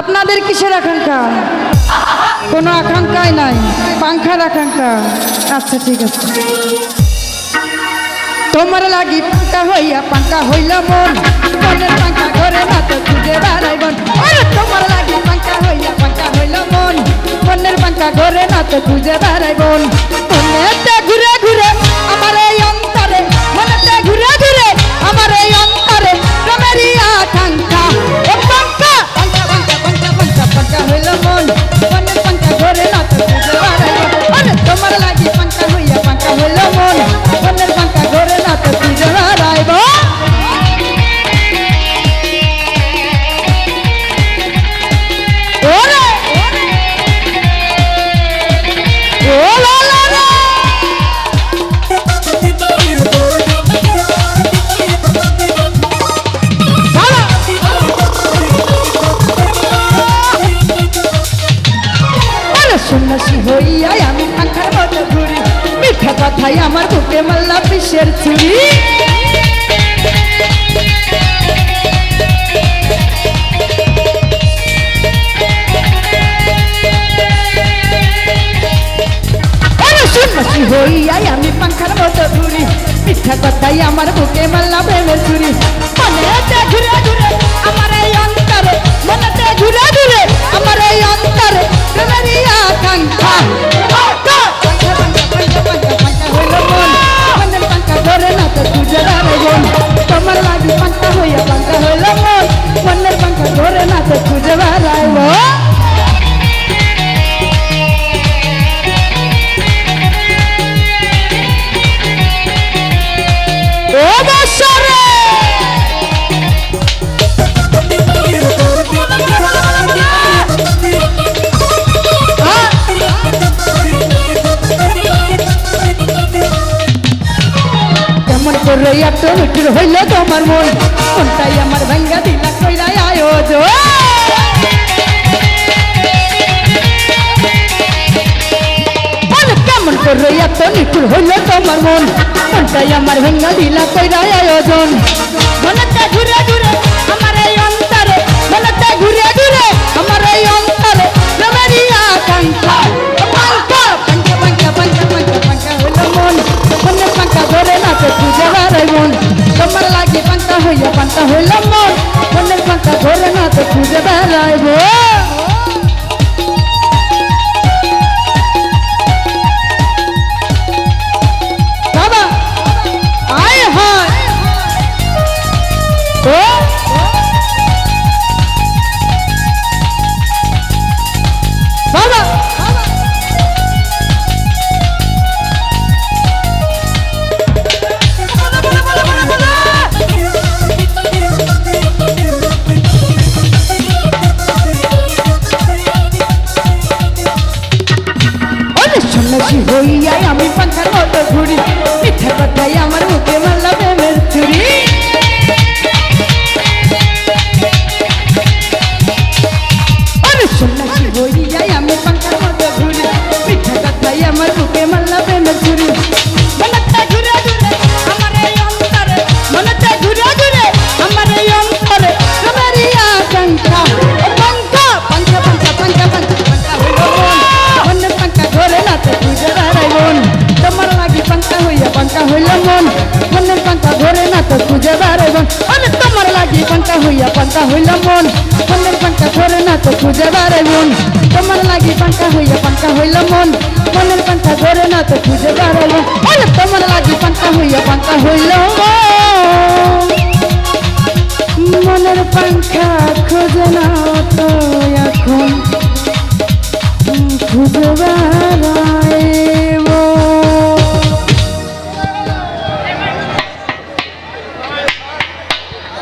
আপনাদের কিসের আকাঙ্ক্ষা? কোনো আকাঙ্ক্ষাই নাই। পাংখার আকাঙ্ক্ষা। আচ্ছা ঠিক আছে। তোমার লাগি পাঙ্কা হইয়া পাঙ্কা হইল মন। মনের পাঙ্কা ঘরে না তো খুঁজে বেড়াই তোমার লাগি পাঙ্কা হইয়া পাঙ্কা হইল মন। মনের পাঙ্কা ঘরে না তো খুঁজে সন্ন্যাসী হইয়াই আমি পাখার মতো ঘুরি মিঠা কথাই আমার বুকে মাল্লা পিসের চুরি হইয়াই আমি পাখার মতো ঘুরি মিঠা কথাই আমার বুকে মাল্লা প্রেমের চুরি কেমন করে এত মিঠুর হইল তোমার মন। মনটাই আমার ভাঙ্গা দিলা কইরা আয়োজন কেমন করে এত নিঠুর হইল তোমার মন। মনটাই আমার ভেঙ্গা দিলা কইরা আয়োজন মনেতে ঘুরে ঘুরে আমার এই অন্তরে মনেতে ঘুরে ঘুরে আমার এই অন্তরে প্রেমেরই আকাঙ্ক্ষা। পাঙ্কা পাঙ্কা পাঙ্কা পাঙ্কা পাঙ্কা হইল মন। মনের পাঙ্কা ধরে পাঙ্কা হইল মন মনের পাঙ্কা ধরে নাচে খুঁজে বেড়াই মন বাবা আয় হয় ও বাবা অনেক সন্ন্যাসী হইয়াই আমি পাখার মতো ঘুরি মিঠা কথাই আমার মুখে মাল্লা প্রেমের চুরি অনেক সন্ন্যাসী হইয়াই আমি পাখার মতো ঘুরি মিঠা কথাই আমার মুখে মাল্লা প্রেমের চুরি হইল মন। মনের পাঙ্কা ঘরে নাতে খুঁজে বেড়াই মন। অনেক তোমার লাগি পাঙ্কা হইয়া পাঙ্কা হইল মন। মনের পাঙ্কা ঘরে নাতে খুঁজে বেড়াই মন। তোমার লাগি পাঙ্কা হইয়া পাঙ্কা হইল মন। মনের পাঙ্কা ঘরে নাতে খুঁজে বেড়াই মন। অনেক তোমার লাগি পাঙ্কা হইয়া পাঙ্কা হইল মন। মনের পাঙ্খা খোঁজে না তো এখন। খুঁজে বেড়াই